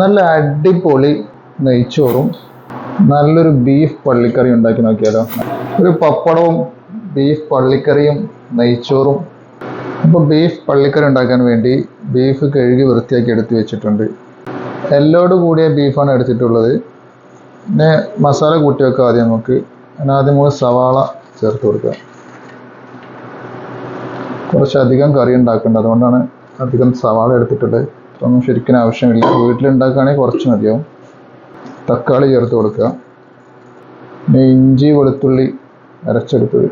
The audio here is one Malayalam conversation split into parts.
നല്ല അടിപൊളി നെയ്ച്ചോറും നല്ലൊരു ബീഫ് പള്ളിക്കറി ഉണ്ടാക്കി നോക്കിയാലോ. ഒരു പപ്പടവും ബീഫ് പള്ളിക്കറിയും നെയ്ച്ചോറും. അപ്പോൾ ബീഫ് പള്ളിക്കറി ഉണ്ടാക്കാൻ വേണ്ടി ബീഫ് കഴുകി വൃത്തിയാക്കി എടുത്തു വെച്ചിട്ടുണ്ട്. എല്ലോട് കൂടിയ ബീഫാണ് എടുത്തിട്ടുള്ളത്. പിന്നെ മസാല കൂട്ടി വെക്കുക ആദ്യം നമുക്ക്. ആദ്യം നമുക്ക് സവാള ചേർത്ത് കൊടുക്കുക. കുറച്ചധികം കറി ഉണ്ടാക്കേണ്ടത് അതുകൊണ്ടാണ് അധികം സവാള എടുത്തിട്ടുള്ളത്. ഇതൊന്നും ശരിക്കും ആവശ്യമില്ല. വീട്ടിലുണ്ടാക്കുകയാണെങ്കിൽ കുറച്ച് മതിയാവും. തക്കാളി ചേർത്ത് കൊടുക്കുക. പിന്നെ ഇഞ്ചി വെളുത്തുള്ളി അരച്ചെടുത്തത്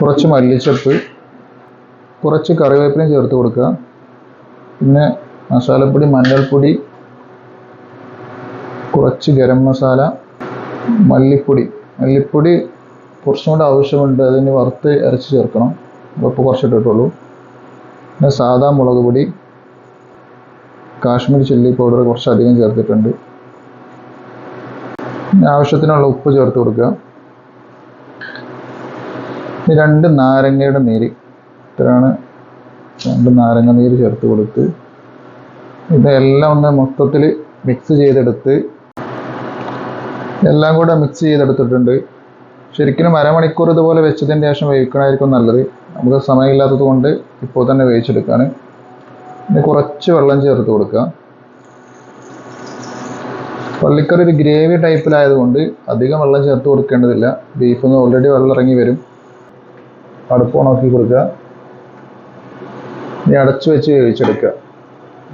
കുറച്ച് മല്ലിച്ചപ്പ്. കുറച്ച് കറിവേപ്പിലയും ചേർത്ത് കൊടുക്കുക. പിന്നെ മസാലപ്പൊടി മഞ്ഞൾപ്പൊടി കുറച്ച് ഗരം മസാല മല്ലിപ്പൊടി. മല്ലിപ്പൊടി കുറച്ചും കൂടെ ആവശ്യമുണ്ട്. അതിന് വറുത്ത് അരച്ച് ചേർക്കണം. ഉപ്പ് കുറച്ചിട്ടിട്ടുള്ളൂ. പിന്നെ സാധാ മുളക് പൊടി കാശ്മീർ ചില്ലി പൗഡർ കുറച്ചധികം ചേർത്തിട്ടുണ്ട്. ആവശ്യത്തിനുള്ള ഉപ്പ് ചേർത്ത് കൊടുക്കുക. രണ്ട് നാരങ്ങയുടെ നീര്. ഇത്രയാണ് രണ്ട് നാരങ്ങ നീര് ചേർത്ത് കൊടുത്ത് ഇതെല്ലാം ഒന്ന് മൊത്തത്തിൽ മിക്സ് ചെയ്തെടുത്ത് എല്ലാം കൂടെ മിക്സ് ചെയ്തെടുത്തിട്ടുണ്ട്. ശരിക്കും അരമണിക്കൂർ ഇതുപോലെ വെച്ചതിന്റെ ശേഷം വേവിക്കണമായിരിക്കും നല്ലത്. നമുക്ക് സമയമില്ലാത്തത് കൊണ്ട് ഇപ്പോൾ തന്നെ വേവിച്ചെടുക്കാണ്. പിന്നെ കുറച്ച് വെള്ളം ചേർത്ത് കൊടുക്കുക. പള്ളിക്കറി ഒരു ഗ്രേവി ടൈപ്പിലായതുകൊണ്ട് അധികം വെള്ളം ചേർത്ത് കൊടുക്കേണ്ടതില്ല. ബീഫിൽ ഓൾറെഡി വെള്ളം ഇറങ്ങി വരും. അടുപ്പ് ഓണാക്കി കൊടുക്കുക. ഇനി അടച്ചു വെച്ച് വേവിച്ചെടുക്കുക.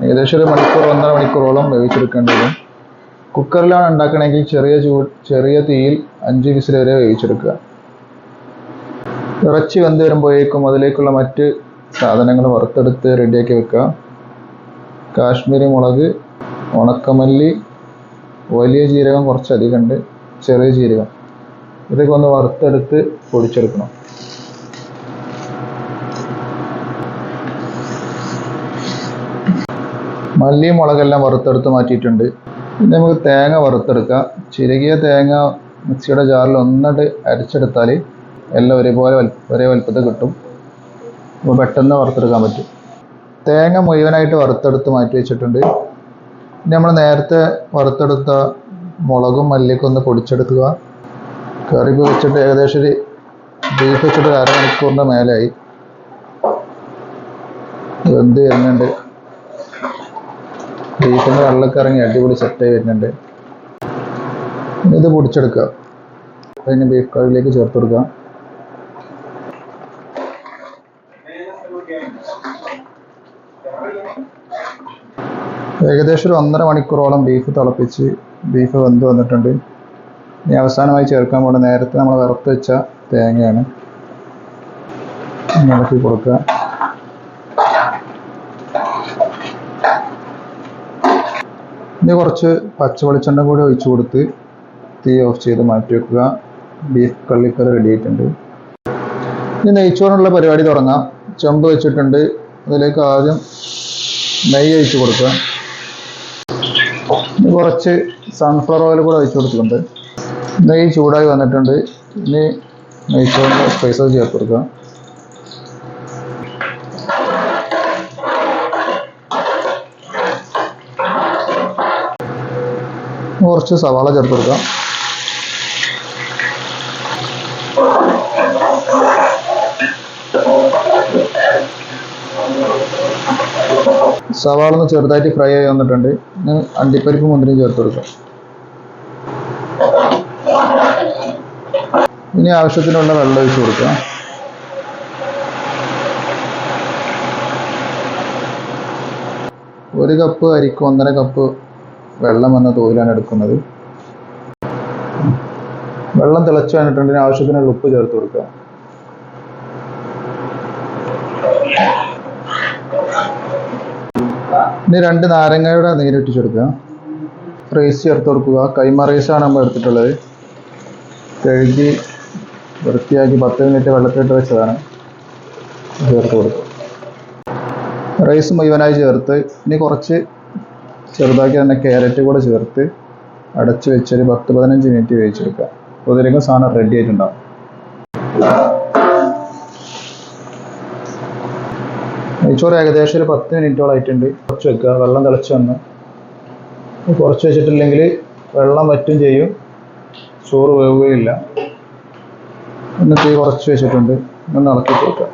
ഏകദേശം ഒരു മണിക്കൂർ ഒന്നര മണിക്കൂറോളം വേവിച്ചെടുക്കേണ്ടി വരും. കുക്കറിലാണ് ഉണ്ടാക്കണമെങ്കിൽ ചെറിയ ചൂ ചെറിയ തീയിൽ അഞ്ച് വിസിൽ വരെ വേവിച്ചെടുക്കുക. ഇറച്ചി വെന്ത് വരുമ്പോഴേക്കും അതിലേക്കുള്ള മറ്റ് സാധനങ്ങൾ വറുത്തെടുത്ത് റെഡിയാക്കി വെക്കുക. കാശ്മീരി മുളക് ഉണക്കമല്ലി വലിയ ജീരകം കുറച്ചധികം ഉണ്ട് ചെറിയ ജീരകം. ഇതൊക്കെ ഒന്ന് വറുത്തെടുത്ത് പൊടിച്ചെടുക്കണം. മല്ലിയും മുളകെല്ലാം വറുത്തെടുത്ത് മാറ്റിയിട്ടുണ്ട്. പിന്നെ നമുക്ക് തേങ്ങ വറുത്തെടുക്കാം. ചിരകിയ തേങ്ങ മിക്സിയുടെ ജാറിൽ ഒന്നിട്ട് അരച്ചെടുത്താൽ എല്ലാം ഒരേപോലെ ഒരേ വലുപ്പത്തിൽ കിട്ടും. അപ്പോൾ പെട്ടെന്ന് വറുത്തെടുക്കാൻ പറ്റും. തേങ്ങ മുഴുവനായിട്ട് വറുത്തെടുത്ത് മാറ്റി വെച്ചിട്ടുണ്ട്. നമ്മൾ നേരത്തെ വറുത്തെടുത്ത മുളകും മല്ലിയൊക്കെ ഒന്ന് പൊടിച്ചെടുക്കുക. കറി വെച്ചിട്ട് ഏകദേശം ഒരു ബീഫ് വെച്ചിട്ട് ഒരു അരമണിക്കൂറിന്റെ മേലായി. വെന്ത് വരുന്നുണ്ട്. ബീഫിന്റെ വെള്ളമൊക്കെ ഇറങ്ങി അടിപൊളി സെറ്റായി വരുന്നുണ്ട്. ഇത് പൊടിച്ചെടുക്കുക. അതിന് ബീഫ് കറിയിലേക്ക് ചേർത്ത് കൊടുക്കുക. ഏകദേശം ഒരു ഒന്നര മണിക്കൂറോളം ബീഫ് തിളപ്പിച്ച് ബീഫ് വെന്ത് വന്നിട്ടുണ്ട്. ഇനി അവസാനമായി ചേർക്കാൻ പോകുന്ന നേരത്തെ നമ്മൾ വറുത്ത് വെച്ച തേങ്ങയാണ് ഇളക്കി കൊടുക്കുക. ഇനി കുറച്ച് പച്ച വെളിച്ചെണ്ണ കൂടി ഒഴിച്ചു കൊടുത്ത് തീ ഓഫ് ചെയ്ത് മാറ്റി വെക്കുക. ബീഫ് കള്ളിക്കറി റെഡി ആയിട്ടുണ്ട്. ഇനി നെയ്ച്ചോറിനുള്ള പരിപാടി തുടങ്ങാം. ചെമ്പ് വെച്ചിട്ടുണ്ട്. അതിലേക്ക് ആദ്യം നെയ്യ് ഒഴിച്ച് കൊടുക്കുക. കുറച്ച് സൺഫ്ലവർ ഓയിൽ കൂടെ ഒഴിച്ച് കൊടുത്തിട്ടുണ്ട്. നെയ്യ് ചൂടായി വന്നിട്ടുണ്ട്. ഇനി നെയ്ച്ചോറിന്റെ സ്പൈസസ് ചേർത്ത് കൊടുക്കുക കുറച്ച് സവാള ചേർത്ത് കൊടുക്കാം. സവാള ഒന്ന് ചെറുതായിട്ട് ഫ്രൈ ആയി വന്നിട്ടുണ്ട്. അണ്ടിപ്പരിപ്പ് മുന്തിരിയും ചേർത്ത് കൊടുക്കാം. ഇനി ആവശ്യത്തിനുള്ള വെള്ളം ഒഴിച്ച് കൊടുക്കാം. ഒരു കപ്പ് അരിക്ക് ഒന്നര കപ്പ് വെള്ളം എന്ന തോതിലാണ് എടുക്കുന്നത്. വെള്ളം തിളച്ച് വന്നിട്ടുണ്ടെങ്കിൽ ആവശ്യത്തിനുള്ള ഉപ്പ് ചേർത്ത് കൊടുക്കുക ഇനി രണ്ട് നാരങ്ങയുടെ നീരിട്ടിച്ച് കൊടുക്കുക റൈസ് ചേർത്ത് കൊടുക്കുക. കൈമ റൈസാണ് നമ്മൾ എടുത്തിട്ടുള്ളത്. കഴുകി വൃത്തിയാക്കി പത്ത് മിനിറ്റ് വെള്ളത്തിലിട്ട് വെച്ചതാണ്. ചേർത്ത് കൊടുക്കുക. റൈസ് മുഴുവനായി ചേർത്ത് ഇനി കുറച്ച് ചെറുതാക്കി തന്നെ ക്യാരറ്റ് കൂടെ ചേർത്ത് അടച്ചു വെച്ചൊരു പത്ത് പതിനഞ്ച് മിനിറ്റ് വേവിച്ചെടുക്കുക. അപ്പോൾ ഇതിലേക്ക് സാധനം റെഡി ആയിട്ടുണ്ടാവും. നെയ്ച്ചോറ് ഏകദേശം ഒരു പത്ത് മിനിറ്റോളം ആയിട്ടുണ്ട്. കുറച്ച് വെക്കുക. വെള്ളം തിളച്ച് വന്ന്. കുറച്ച് വെച്ചിട്ടില്ലെങ്കിൽ വെള്ളം വറ്റും ചെയ്യും. ചോറ് വേവുകയില്ല. ഒന്ന് തീ കുറച്ച് വെച്ചിട്ടുണ്ട്. ഒന്ന് ഇളക്കി കൊടുക്കുക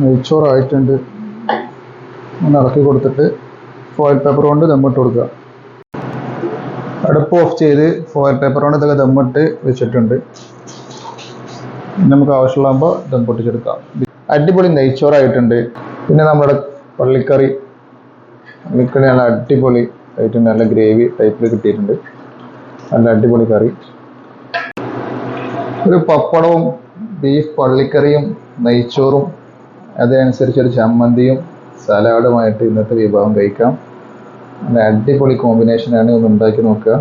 നെയ്ച്ചോറായിട്ടുണ്ട്. ഒന്ന് ഇളക്കി കൊടുത്തിട്ട് ഫോയിൽ പേപ്പർ കൊണ്ട് ദമ്മിട്ട് കൊടുക്കുക. അടുപ്പ് ഓഫ് ചെയ്ത് ഫോയിൽ പേപ്പർ കൊണ്ട് ഇതൊക്കെ ദമ്മിട്ട് വെച്ചിട്ടുണ്ട്. നമുക്ക് ആവശ്യമുള്ളപ്പോൾ ദം പൊട്ടിച്ചെടുക്കാം. അടിപൊളി നെയ്ച്ചോറായിട്ടുണ്ട്. പിന്നെ നമ്മുടെ പള്ളിക്കറി. പള്ളിക്കറി നല്ല അടിപൊളി ആയിട്ടുണ്ട് നല്ല ഗ്രേവി ടൈപ്പിൽ കിട്ടിയിട്ടുണ്ട്. നല്ല അടിപൊളി കറി. ഒരു പപ്പടവും ബീഫ് പള്ളിക്കറിയും നെയ്ച്ചോറും അതനുസരിച്ചൊരു ചമ്മന്തിയും സലാഡുമായിട്ട് ഇന്നത്തെ വിഭവം കഴിക്കാം. അടിപൊളി കോമ്പിനേഷനാണ് ഒന്ന് ഉണ്ടാക്കി നോക്കുക.